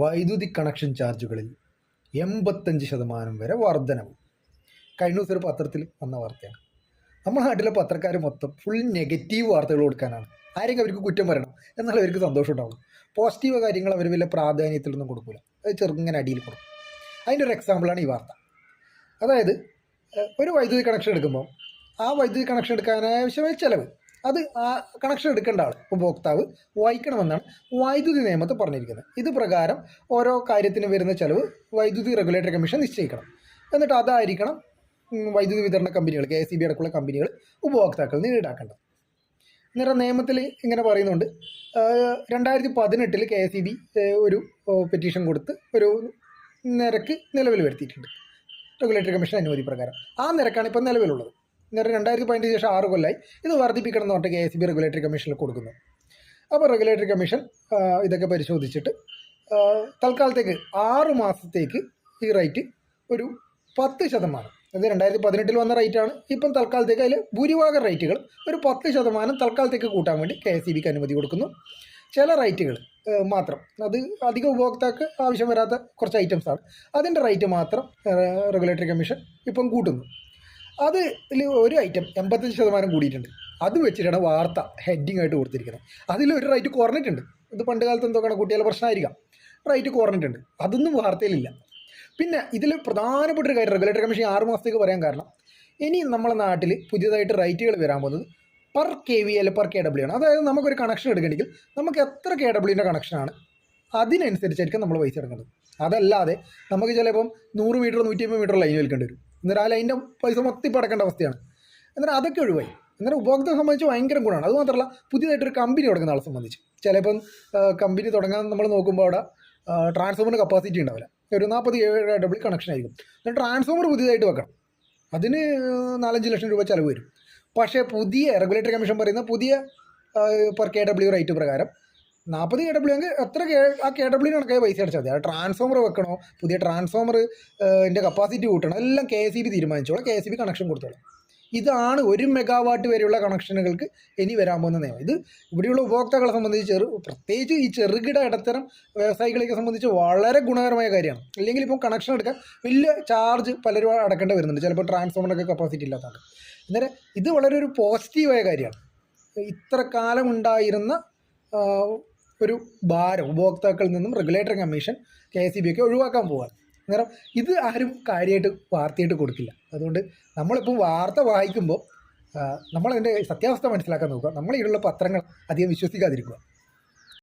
വൈദ്യുതി കണക്ഷൻ ചാർജുകളിൽ എൺപത്തഞ്ച് ശതമാനം വരെ വർധനവ് കഴിഞ്ഞ ദിവസം ഒരു പത്രത്തിൽ വന്ന വാർത്തയാണ്. നമ്മുടെ നാട്ടിലെ പത്രക്കാർ മൊത്തം ഫുൾ നെഗറ്റീവ് വാർത്തകൾ കൊടുക്കാനാണ്. ആരെങ്കിലും അവർക്ക് കുറ്റം പറയണം എന്നാലും അവർക്ക് സന്തോഷം ഉണ്ടാവും. പോസിറ്റീവ് കാര്യങ്ങൾ അവർ വലിയ പ്രാധാന്യത്തിലൊന്നും കൊടുക്കില്ല അത് ചെറുങ്ങനെ അടിയിൽ കൊടുക്കും. അതിന്റെ ഒരു എക്സാമ്പിളാണ് ഈ വാർത്ത. അതായത് ഒരു വൈദ്യുതി കണക്ഷൻ എടുക്കുമ്പോൾ ആ വൈദ്യുതി കണക്ഷൻ എടുക്കാൻ ആവശ്യമായ ചിലവ് അത് ആ കണക്ഷൻ എടുക്കേണ്ട ആൾ ഉപഭോക്താവ് വഹിക്കണമെന്നാണ് വൈദ്യുതി നിയമത്തിൽ പറഞ്ഞിരിക്കുന്നത്. ഇത് പ്രകാരം ഓരോ കാര്യത്തിന് വരുന്ന ചിലവ് വൈദ്യുതി റെഗുലേറ്ററി കമ്മീഷൻ നിശ്ചയിക്കണം. എന്നിട്ട് അതായിരിക്കണം വൈദ്യുതി വിതരണ കമ്പനികൾ കെ എസ് ഇ ബി അടക്കമുള്ള കമ്പനികൾ ഉപഭോക്താക്കളിൽ നിന്ന് ഈടാക്കേണ്ടത് അന്നേരം നിയമത്തിൽ ഇങ്ങനെ പറയുന്നുണ്ട് രണ്ടായിരത്തി പതിനെട്ടിൽ കെ എസ് ഇ ബി ഒരു പെറ്റീഷൻ കൊടുത്ത് ഒരു നിരക്ക് നിലവിൽ വരുത്തിയിട്ടുണ്ട്. റെഗുലേറ്ററി കമ്മീഷൻ അനുമതി പ്രകാരം. ആ നിരക്കാണ് ഇപ്പം നിലവിലുള്ളത്. അന്നേരം രണ്ടായിരത്തി പതിനഞ്ച് ശേഷം ആറ് കൊല്ലമായി ഇത് വർദ്ധിപ്പിക്കണം എന്ന് പറഞ്ഞിട്ട് കെ എസ് ബി റെഗുലേറ്ററി കമ്മീഷനിൽ കൊടുക്കുന്നു. അപ്പോൾ റെഗുലേറ്ററി കമ്മീഷൻ ഇതൊക്കെ പരിശോധിച്ചിട്ട് തൽക്കാലത്തേക്ക് ആറ് മാസത്തേക്ക് ഈ റേറ്റ് ഒരു പത്ത് ശതമാനം. അത് രണ്ടായിരത്തി പതിനെട്ടിൽ വന്ന റേറ്റാണ് ഇപ്പം തൽക്കാലത്തേക്ക് അതിൽ ഭൂരിഭാഗം റേറ്റുകൾ ഒരു പത്ത് ശതമാനം തൽക്കാലത്തേക്ക് കൂട്ടാൻ വേണ്ടി കെ എസ് ബിക്ക് അനുമതി കൊടുക്കുന്നു. ചില റേറ്റുകൾ മാത്രം. അത് അധിക ഉപഭോക്താക്ക് ആവശ്യം വരാത്ത കുറച്ച് ഐറ്റംസാണ് അതിന്റെ റേറ്റ് മാത്രം റെഗുലേറ്ററി കമ്മീഷൻ ഇപ്പം കൂട്ടുന്നു. അത് ഇതിൽ ഒരു ഐറ്റം എൺപത്തഞ്ച് ശതമാനം കൂടിയിട്ടുണ്ട്. അത് വെച്ചിട്ടാണ് വാർത്ത ഹെഡിങ് ആയിട്ട് കൊടുത്തിരിക്കുന്നത്. അതിൽ ഒരു റൈറ്റ് കുറഞ്ഞിട്ടുണ്ട്. ഇത് പണ്ട് കാലത്ത് എന്തോ കണക്കൂട്ടിയാൽ പ്രശ്നമായിരിക്കാം. റൈറ്റ് കുറഞ്ഞിട്ടുണ്ട്. അതൊന്നും വാർത്തയിലില്ല. പിന്നെ ഇതിൽ പ്രധാനപ്പെട്ട ഒരു കാര്യം റെഗുലേറ്ററി കമ്മീഷൻ ആറ് മാസത്തേക്ക് പറയാൻ കാരണം ഇനി നമ്മളെ നാട്ടിൽ പുതിയതായിട്ട് റൈറ്റുകൾ വരാൻ പോകുന്നത് പെർ കെ വി അല്ലെ പെർ കെ ഡബ്ല്യു ആണ്. അതായത് നമുക്കൊരു കണക്ഷൻ എടുക്കണമെങ്കിൽ നമുക്ക് എത്ര കെ ഡബ്ല്യുവിന്റെ കണക്ഷനാണ് അതിനനുസരിച്ചായിരിക്കും നമ്മൾ പൈസ എടുക്കുന്നത് അതല്ലാതെ നമുക്ക് ചിലപ്പം നൂറ് മീറ്റർ നൂറ്റി അമ്പത് മീറ്റർ ലൈൻ വലിക്കേണ്ടി വരും. എന്നിട്ട് ആ ലൈന്റെ പൈസ മൊത്തം ഇപ്പോൾ അടക്കേണ്ട അവസ്ഥയാണ്. എന്നിട്ട് അതൊക്കെ ഒഴിവായി. അങ്ങനെ ഉപഭോക്താവിനെ സംബന്ധിച്ച് ഭയങ്കര ഗുണമാണ്. അത് മാത്രമല്ല പുതിയതായിട്ടൊരു കമ്പനി തുടങ്ങുന്ന ആളെ സംബന്ധിച്ച്. ചിലപ്പം കമ്പനി തുടങ്ങാൻ നമ്മൾ നോക്കുമ്പോൾ അവിടെ ട്രാൻസ്ഫോമറിന് കപ്പാസിറ്റി ഉണ്ടാവില്ല. ഒരു നാൽപ്പത് ഏഴ് ഡബിൾ കണക്ഷൻ ആയിരിക്കും. എന്നിട്ട് ട്രാൻസ്ഫോമർ പുതിയതായിട്ട് വെക്കണം. അതിന് നാലഞ്ച് ലക്ഷം രൂപ ചിലവ് വരും. പക്ഷേ പുതിയ റെഗുലേറ്ററി കമ്മീഷൻ പറയുന്ന പുതിയ പെർ കെ ഡബ്ല്യു റേറ്റ് പ്രകാരം നാൽപ്പത് കെ ഡബ്ല്യു എങ്കിൽ എത്ര കെ ആ കെ ഡബ്ല്യു കണക്കായി പൈസ അടിച്ചാൽ മതി. ആ ട്രാൻസ്ഫോമർ വെക്കണോ? പുതിയ ട്രാൻസ്ഫോമർ എന്റെ കപ്പാസിറ്റി കൂട്ടണോ? എല്ലാം കെ എസ് ബി തീരുമാനിച്ചോളാം. കെ എസ് ബി കണക്ഷൻ കൊടുത്തോളാം. ഇതാണ് ഒരു മെഗാവാട്ട് വരെയുള്ള കണക്ഷനുകൾക്ക് ഇനി വരാൻ പോകുന്ന നിയമം. ഇത് ഇവിടെയുള്ള ഉപഭോക്താക്കളെ സംബന്ധിച്ച് ചെറു പ്രത്യേകിച്ച് ഈ ചെറുകിട ഇടത്തരം വ്യവസായികളെയൊക്കെ സംബന്ധിച്ച് വളരെ ഗുണകരമായ കാര്യമാണ്. അല്ലെങ്കിൽ ഇപ്പം കണക്ഷൻ എടുക്കാൻ വലിയ ചാർജ് പലരും അടക്കേണ്ടി വരുന്നുണ്ട്. ചിലപ്പോൾ ട്രാൻസ്ഫോമറിനൊക്കെ കപ്പാസിറ്റി ഇല്ലാത്തതാണ് അന്നേരം ഇത് വളരെ ഒരു പോസിറ്റീവായ കാര്യമാണ്. ഇത്ര കാലം ഉണ്ടായിരുന്ന ഒരു ഭാരം ഉപഭോക്താക്കളിൽ നിന്നും regulatory commission K S B ഒക്കെ ഒഴിവാക്കാൻ പോവാണ് അന്നേരം ഇത് ആരും കാര്യമായിട്ട് വാർത്തയായിട്ട് കൊടുക്കില്ല. അതുകൊണ്ട് നമ്മളിപ്പോൾ വാർത്ത വായിക്കുമ്പോൾ നമ്മളതിന്റെ സത്യാവസ്ഥ മനസ്സിലാക്കാൻ നോക്കുക. നമ്മൾ ഇതിലുള്ള പത്രങ്ങൾ അധികം വിശ്വസിക്കാതിരിക്കുക.